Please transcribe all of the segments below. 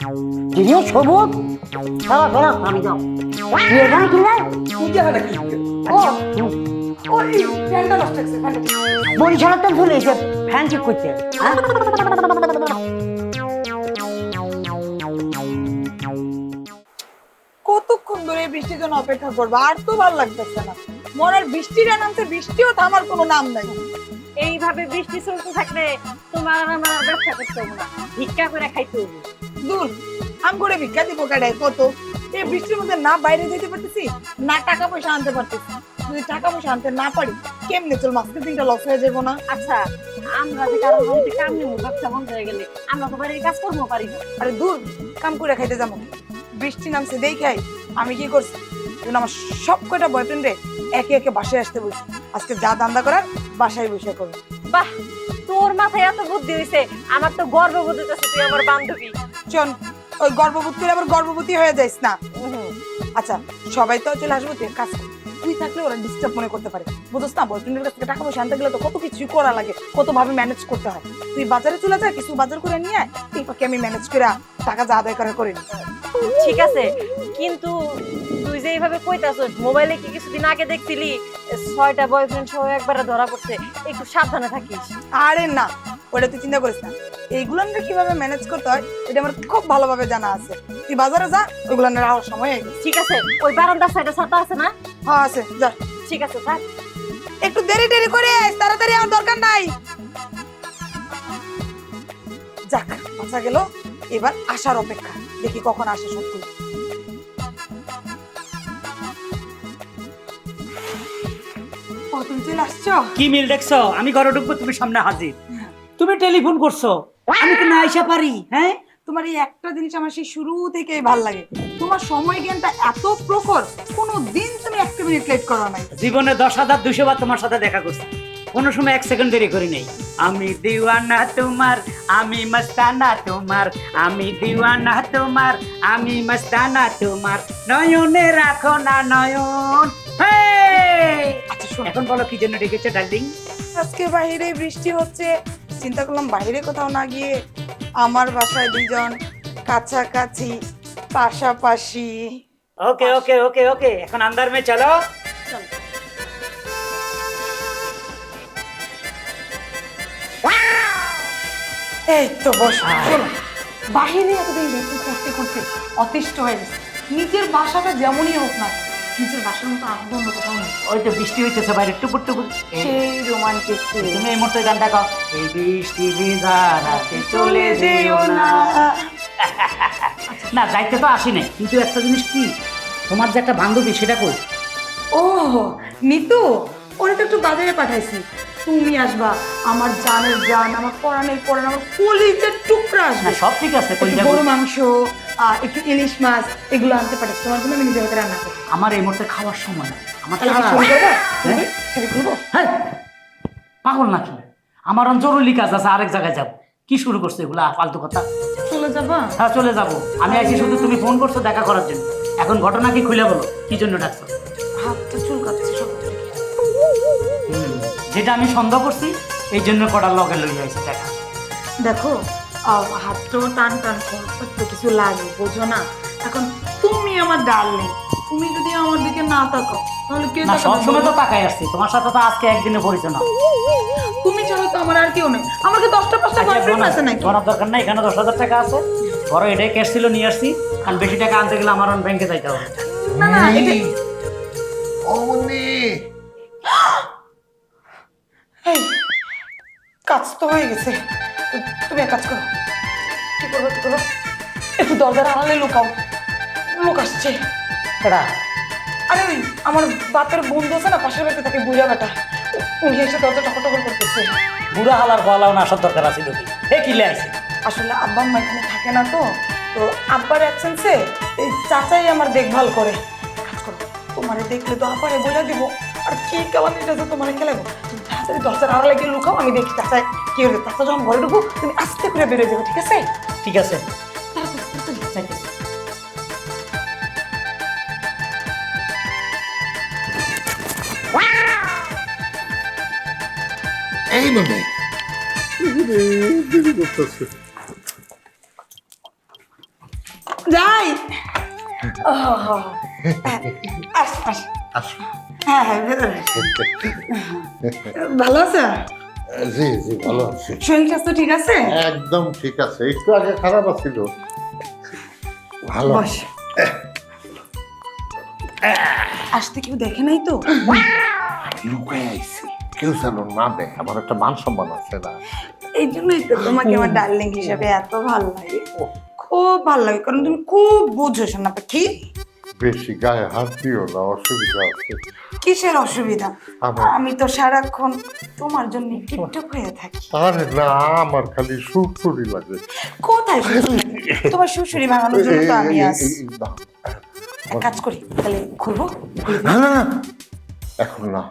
কিরে সবুজ সারা বেলা আমি যাও তুই এখানে কি নাই ও ওই ফ্যানটা নষ্ট হয়েছে ফ্যানটা ঠিক করো। বরিশালে তো চলে এসে ফ্যান ঠিক করতে। হ্যাঁ? কতক্ষণ ধরে বৃষ্টির জন্য অপেক্ষা করব? আর তো ভালো লাগতেছে না। মনের বৃষ্টিটা নামছে বৃষ্টিও থামার কোনো নাম নাই। এইভাবে বৃষ্টি চলতে থাকলে তোমার আমার ব্যবসা করতে হবে না। ভিক্ষা করে খাইতে হবে। দূর আম করে ভিক্ষা দিব কাটায় কত? এই বৃষ্টির মধ্যে না বাইরে যেতে পারতেছি না টাকা পয়সা আনতে পারতেছি। যদি টাকা পয়সা আনতে না পারি কেমনে চল মাসকে দিনটা লস হয়ে যাব না। আচ্ছা আমরা যে কারও বাড়িতে কাম নেব ব্যবসা বন্ধ হয়ে গেলে আমরা তো বাড়ির কাজ করব পারি আরে দূর কাম করে খাইতে যাব। বৃষ্টি নামছে দেখাই আমি কি করছি? আমার সব কয়টা বয়ফ্রেন্ড একে একে বাসায় আসতে বলছি। আজকে যা দান্দা করার বাসায় বসে করব বাহ তোর মাথায় এত বুদ্ধি হয়েছে আমার তো গর্ববোধ হইতেছে তুই আমার বান্ধবী। চল ওই গর্ভবতী করে আবার গর্ভবতী হয়ে যাইস না। আচ্ছা সবাই তো চলে আসব তুই কাজ তুই থাকলে ওরা ডিস্টার্ব মনে করতে পারে। বুঝছ না বয়ফ্রেন্ডের কাছ থেকে টাকা পয়সা আনতে গেলে তো কত কিছুই করা লাগে কত ভাবে ম্যানেজ করতে হয়। তুই বাজারে চলে যা কিছু বাজার করে নিয়ে আয় এই পাকে আমি ম্যানেজ করে টাকা যা আদায় করা করে ঠিক আছে কিন্তু এইভাবে কইতাছস মোবাইলে কি কিছুদিন আগে দেখছিলি ছয়টা বয়ফ্রেন্ড সহ একবারে ধরা পড়ছে একটু সাবধানে থাকিস। আরে না ওটা তুই চিন্তা করিস না। এইগুলো আমরা কীভাবে ম্যানেজ করতে হয় এটা আমার খুব ভালোভাবে জানা আছে। তুই বাজারে যা ওইগুলো রাখার সময় ঠিক আছে ওই বারান্দার সাইডে ছাতা আছে না? হ্যাঁ আছে যা। ঠিক আছে থাক। একটু দেরি দেরি করে আইস, তাড়াতাড়ি আর দরকার নাই। যাক বাঁচা গেল এবার আসার অপেক্ষা। দেখি কখন আসে সত্যি। তুমি চলে আসছো? কি মিল দেখছ? আমি ঘরে ঢুকবো তুমি সামনে হাজির। তুমি টেলিফোন করছ আমি কি না আইসা পারি হ্যাঁ? তোমার এই একটা জিনিস আমার সেই শুরু থেকেই ভালো লাগে। তোমার সময় জ্ঞানটা এত প্রখর কোনো দিন তুমি একটা মিনিট লেট করো নাই। জীবনে দশ হাজার দুশো বার তোমার সাথে দেখা করছি। কোনো সময় এক সেকেন্ড দেরি করি নেই। আমি দিওয়ানা তোমার আমি মস্তানা তোমার আমি দিওয়ানা তোমার আমি মস্তানা তোমার। নয়নে রাখো না নয়ন। হেই! এখন বলো কি জন্য ডেকেছে ডার্লিং? আজকে বাইরে বৃষ্টি হচ্ছে চিন্তা করলাম বাইরে কোথাও না গিয়ে আমার বাসায় দুইজন কাছাকাছি পাশাপাশি। ওকে ওকে ওকে ওকে এখন আন্দার মে চলো। এই তো বস শোনো বাহিরে এতদিন বেতন করতে করতে অতিষ্ঠ হয়ে গেছে। নিজের বাসাটা যেমনই হোক না নিজের বাসার মতো আনন্দ অন্য কোথাও নেই। ওই তো বৃষ্টি হইতেছে বাইরে টুকুর টুকুর সেই রোমান্টিক তুমি এই মুহূর্তে গানটা গাও। এই বৃষ্টি ভেজা চলে যেও না। না। যাইতে তো আসি নাই কিন্তু একটা জিনিস কি? তোমার যে একটা বান্ধবী সেটা কই? ও নিতু ওরা তো একটু বাজারে পাঠাইছি। তুমি আসবা আমার জানের জান আমার পরাণের পরাণ আমার কলিজের টুকরা আসবে। সব ঠিক আছে গরু মাংস একটু ইলিশ মাছ এগুলো আনতে পাঠাচ্ছি তোমার জন্য আমি নিজে হাতে রান্না করব আমার এই মুহূর্তে খাওয়ার সময় না আমার শুরু করব? হ্যাঁ? করব হ্যাঁ, পাগল নাকি আমার জরুরি কাজ আছে আরেক জায়গায় যাব। কি শুরু করছ এগুলা? ফালতু কথা। চলে যাব? হ্যাঁ চলে যাব। আমি আইছি শুধু তুমি ফোন করছ দেখা করার জন্য। এখন ঘটনা কি খুলে বলো? কি জন্য ডাকছো? হাতটা চুল সব। যেটা আমি সন্দেহ করছি এই জন্য কটার লগে লই যাইছে দেখা। দেখো হাতটাও টান টান করতে কিছু লাগে বোঝো না। এখন তুমি আমার ডার্লিং তুমি যদি আমার দিকে না তাকাও তাহলে কে না সবসময় তো? তাকাই আসছি। তোমার সাথে তো আজকে একদিনে পরিচয় না। তুমি ছাড়া তো আমার আর কেউ নেই। আমাকে দশটা পাঁচটা বয়ফ্রেন্ড আছে নাকি? করার দরকার নাই এখানে দশ হাজার টাকা আছে। বড় এটাই ক্যাশ ছিল নিয়ে আসছি। কারণ বেশি টাকা আনতে গেলে আমার ব্যাংকে যাইতে হবে। না না এটা- কাজ তো হয়ে গেছে। তুমি এক কাজ করো। কি করব কি করব একটু দরজার আড়ালে লুকাও। লোক আসছে। কেডা? আরে ওই আমার বাপের বন্ধু আছে না পাশের বাড়িতে তাকে বুঝা বেটা। উনি এসে দরজা টকর টকর করতেছে। বুড়া হালার গলাও না আসার দরকার আছে লোকে এ কিলে আছে? আসলে আব্বা আম্মা এখানে থাকে না তো। তো আব্বার অ্যাবসেন্সে এই চাচাই আমার দেখভাল করে। কাজ করো তোমারে দেখলে তো আব্বারে বলে দিব। আর কি কেমন এটা যে তোমারে খেলাবো তুমি তাড়াতাড়ি দরজার আড়ালে গিয়ে লুকাও আমি দেখি চাচাই কি হলো চাচা যখন ঘরে ঢুকবো তুমি আস্তে করে বেরোয় যাবে ঠিক আছে? ঠিক আছে। এইভাবে যাই। ও, আস আস। আসো। হ্যাঁ হ্যাঁ ভালো আছে? জি জি ভালো আছি। শরীর স্বাস্থ্য ঠিক আছে? একদম ঠিক আছে। একটু আগে খারাপ আছিল। ভালো। আসতে কেউ দেখে নাই তো? আইছি। কেউ যেন না দেয় আমার একটা মান সম্মান আছে না। এই জন্যই তো তোমাকে আমার ডার্লিং হিসাবে এত ভালো লাগে। খুব ভালো লাগে। কারণ তুমি খুব বুঝো শোনা পাখি বেশি গায়ে হাত দিও না অসুবিধা আছে। কিসের অসুবিধা? আমি তো সারাক্ষণ তোমার জন্য টিপটপ হয়ে থাকি। আরে না আমার খালি সুরসুরি লাগে। কোথায়? তোমার শ্বশুরি ভাঙানোর জন্য তো আমি। এক কাজ করি তাহলে খুলবো? না না না এখন না।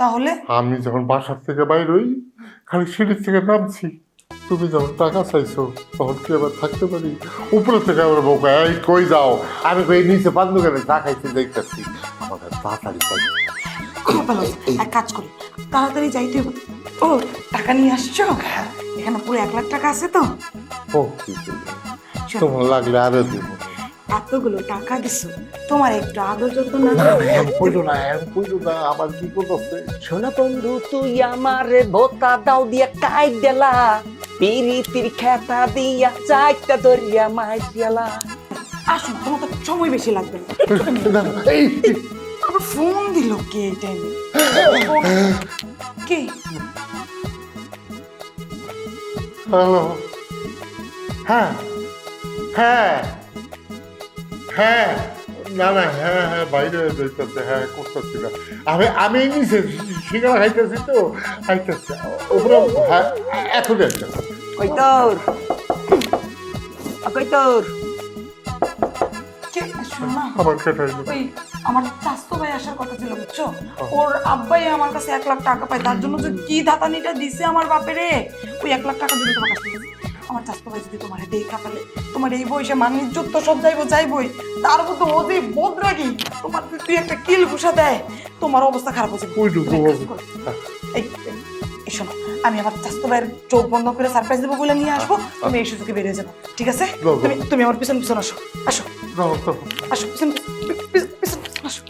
তাহলে? আমি যখন বাসার থেকে বাইর হই খালি সিঁড়ির থেকে নামছি। তুমি যখন টাকা চাইছো তখন কি আবার থাকতে পারি? উপরে থেকে আমার বোকা এই কই যাও? আমি কই নিচে বান্ধব কেন চা খাইতে দেখতেছি আমাদের তাড়াতাড়ি চাই খুব ভালো এক কাজ করি তাড়াতাড়ি যাইতে হবে। ও টাকা নিয়ে আসছো? এখানে পুরো এক লাখ টাকা আছে তো? ও কি? তোমার লাগলে আরও দিব। এতগুলো টাকা দিছো তোমার একটু আদর যত্ন না এম কইলো না এম কইলো না আমার বিপদ আছে শোনা বন্ধু তুই আমার বোতা দাও দিয়া কাই দেলা পিরিতির খেতা দিয়া চাইটা দরিয়া মাইয়ালা আসো তোমার তো সময় বেশি লাগবে না। না, আবার ফোন দিল কে এই টাইমে কে? হ্যালো। হ্যাঁ হ্যাঁ। হ্যাঁ না না হ্যাঁ হ্যাঁ বাইরে যাইতেছে হ্যাঁ করতেছি না আমি আমি নিচে সিঙ্গারা খাইতেছি তো খাইতেছি। ওপরে হ্যাঁ এখন যাইতেছে কই তোর? কই তোর? না। আমার খেটাইলো ওই আমার স্বাস্থ্য ভাই আসার কথা ছিল বুঝছ? ওর আব্বাই আমার কাছে এক লাখ টাকা পায়। তার জন্য যে কি ধাতানিটা দিছে আমার বাপেরে ওই এক লাখ টাকা যদি তোমার কাছে। আমার স্বাস্থ্য ভাই যদি তোমার দেখা পেলে তোমার এই বয়সে মান ইজ্জত সব যাইবো যাইবই। তার মধ্যে ও যে বোধ রাখি তোমার তুই একটা কিল ঘুষা দেয় তোমার অবস্থা খারাপ হচ্ছে এই শোনো আমি আমার স্বাস্থ্য ভাইয়ের চোখ বন্ধ করে সারপ্রাইজ দেবো বলে নিয়ে আসব তুমি এই সুযোগে বেরিয়ে যাব ঠিক আছে। তুমি তুমি আমার পিছন পিছন আসো আসো। আসো পিছন পিছন আসো।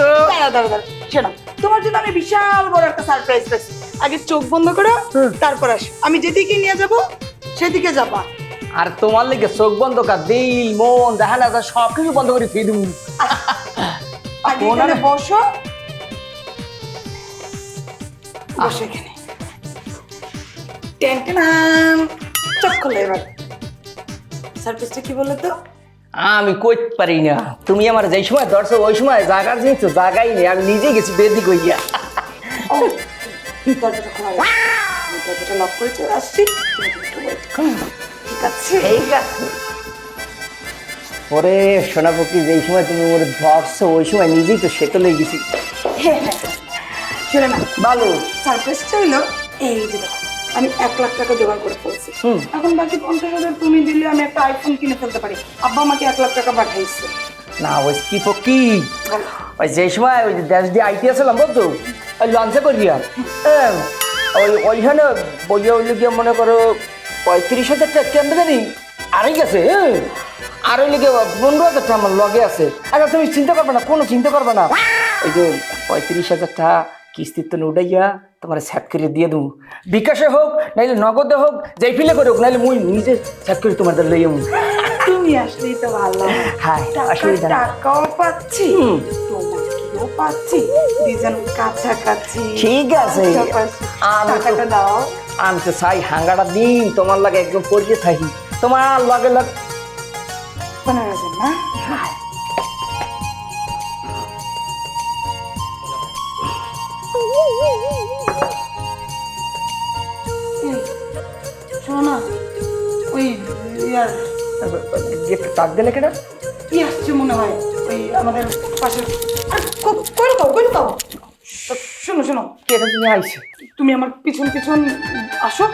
তো। শোনো। তোমার জন্য আমি বিশাল বড় একটা সারপ্রাইজ পেয়েছি আগে চোখ বন্ধ করো তারপর আসো। আমি যেদিকে নিয়ে যাব সেদিকে যাবা। আর তোমার লেগে চোখ বন্ধ কর দিল মন দেখা না সব কিছু বন্ধ করে দিবো। আগে এখানে বসো। বসো এখানে। টেন টেন চোখ খোলো এবার। সারপ্রাইজটা কি বলো তো আমি কইতে পারি না তুমি আমার যেই সময় ধরছো ওই সময় জায়গার জিনিস তো জায়গাই নেই আমি নিজে গেছি বেদি কইয়া দরজাটা খোলা আছে। আমি দরজাটা লক করে চলে আসছি তুমি একটু wait করো। ঠিক আছে ঠিক আছে ওরে শোনাবো কি যেই সময় তুমি ওর ধরছো ওই সময় নিজেই তো সেতলে গেছি হ্যাঁ হ্যাঁ শুনে না ভালো সারপ্রাইজটা হলো এই যে দেখো আমি এক লাখ টাকা জোগাড় করে ফেলছি। এখন বাকি পঞ্চাশ হাজার তুমি দিলে আমি একটা আইফোন কিনে ফেলতে পারি। আব্বা আমাকে এক লাখ টাকা পাঠাইছে। না ওই কি পকি ওই যে সময় ওই দেশ দিয়ে আইটি আসলাম বুঝছ? ওই লঞ্চে করিয়া। ওই ওইখানে বইয়া ওই গিয়ে মনে করো পঁয়ত্রিশ হাজার টাকা কেমন জানি আড়াই গেছে আর ওই লিগে পনেরো হাজার টাকা আমার লগে আছে। আচ্ছা তুমি চিন্তা করবে না কোনো চিন্তা করবে না। ওই যে পঁয়ত্রিশ হাজার টাকা কিস্তির তো উঠাইয়া তোমার স্যাট করে দিয়ে দেবো। বিকাশে হোক নাইলে নগদে হোক যেই ফিলে করে হোক নাইলে মুই নিজে স্যাট করে তোমাদের লইয়া তুমি আসলেই তো ভালো। হ্যাঁ, টাকা- টাকাও পাচ্ছি তোমাকেও পাচ্ছি দুজন কাছাকাছি ঠিক আছে। পাশাপাশি। আমি টাকাটা দাও। আমি তো চাই হাঙ্গাটা দিন তোমার লাগে একদম পরিচয় থাকি। তোমার লগে লগ পনেরো হাজার না? না? ওই ইয়ার টাক দিলে কেটা কি আসছে মনে হয়? ওই আমাদের পাশের আরে, কো- কই লুকাও শোনো শোনো। কেটা তুমি আইছো? তুমি আমার পিছন পিছন আসো।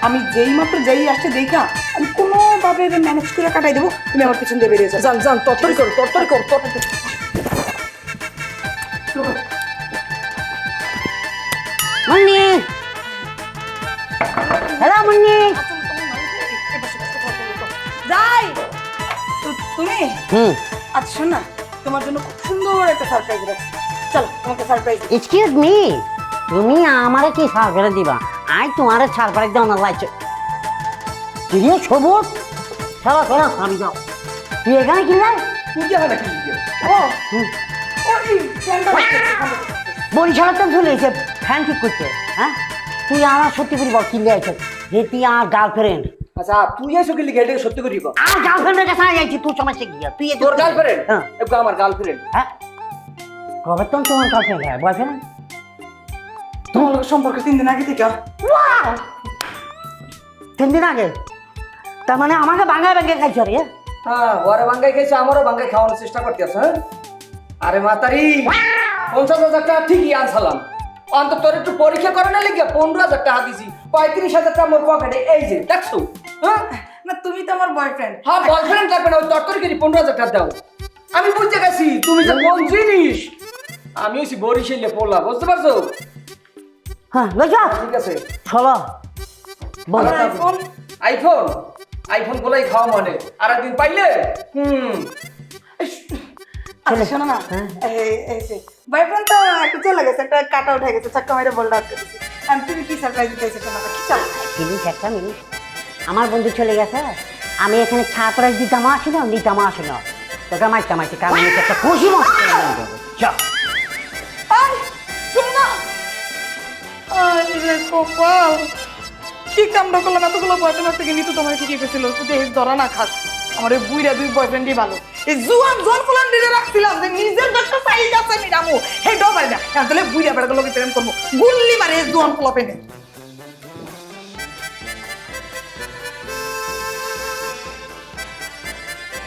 আমি যেই মাত্র যেই আসছে দেখা আমি কোনোভাবে ম্যানেজ করে কাটাই দেবো। তুমি আমার পিছন দিয়ে বেরিয়ে যাও। যান যান তরতরি করো তরতরি করো তরতরি তুমি? হুম। আচ্ছা শোন না তোমার জন্য খুব সুন্দর একটা সারপ্রাইজ রাখছি। চলো তোমাকে সারপ্রাইজ এক্সকিউজ মি তুমি আমারে কি ছাড় করে দিবা? আই তোমারে ছাড় করে দাও না লাইছ কিরে সবুজ চলো চলো আমি যাও। তুই এখানে কি লাই ও ও এই ফ্যানটা বরিশালে তো এসে ফ্যান ঠিক করতে হ্যাঁ? তুই আমার সত্যি করে বল কিনলে আছে যে তুই আমার গার্লফ্রেন্ড আচ্ছা তুই এসো কি লিখে এটাকে সত্যি করি আর গার্লফ্রেন্ডের কাছে যাইছি তোর সমস্যা কি? তুই তোর গার্লফ্রেন্ড হ্যাঁ। একটু আমার গার্লফ্রেন্ড হ্যাঁ। কবে তো তোমার গার্লফ্রেন্ড হ্যাঁ বয়ফ্রেন্ড তোমার লোক সম্পর্কে তিন দিন আগে থেকে। তিন দিন আগে? তার মানে আমাকে বাঙ্গায় বাঙ্গায় খাইছো রে? হ্যাঁ ওরে বাঙ্গাই খেয়েছে আমারও বাঙ্গাই খাওয়ানোর চেষ্টা করতে আছে হ্যাঁ? আরে মাতারি পঞ্চাশ হাজার টাকা ঠিকই আনসালাম অন্তত তোর একটু পরীক্ষা করে লেগে পনেরো হাজার টাকা দিছি পঁয়ত্রিশ হাজার টাকা মোর পকেটে এই যে দেখছ? হ্যাঁ? না তুমি তো আমার বয়ফ্রেন্ড হ্যাঁ বয়ফ্রেন্ড লাগবে না ওই তরতরি পনেরো হাজার টাকা দাও। আমি বুঝতে গেছি তুমি যে কোন জিনিস? আমি হচ্ছি বরিশালে পোলা বুঝতে পারছ? হ্যাঁ বুঝছ ঠিক আছে। চলো আইফোন। আইফোন? আইফোন? গুলাই খাওয়া মানে। আর একদিন পাইলে? হুম। আচ্ছা শোনো না। হ্যাঁ। বয়ফ্রেন্ড তো একটু চলে গেছে একটা কাটা উঠে গেছে চাক্কা মেরে আটকে দিছি আর তুমি কি সারপ্রাইজ দিতেছো শোনো কি চলো জিনিস একটা মিনিট আমার বন্ধু চলে গেছে আমি এখানে ছাপড়া দিতাম আসি না নিতাম আসি না তোকে মাইতে মাইতে কারণ আমি একটা খুশি কপাল। কি কামড়া করলাম? এতগুলো বয়ফ্রেন্ড থেকে নিতু তোমার কি পেছিল তুই ধরা না খাস। আমার ওই বুইরা দুই বয়ফ্রেন্ডই ভালো। জুয়ান জোন ফুলান দিলে রাখছিলাম, যে নিজের একটা সাইজ আছে মিরামু হে ডবাই না তাহলে বুইরা বেড়া লোকে প্রেম করব। গুল্লি মারে জুয়ান ফুলা পেনে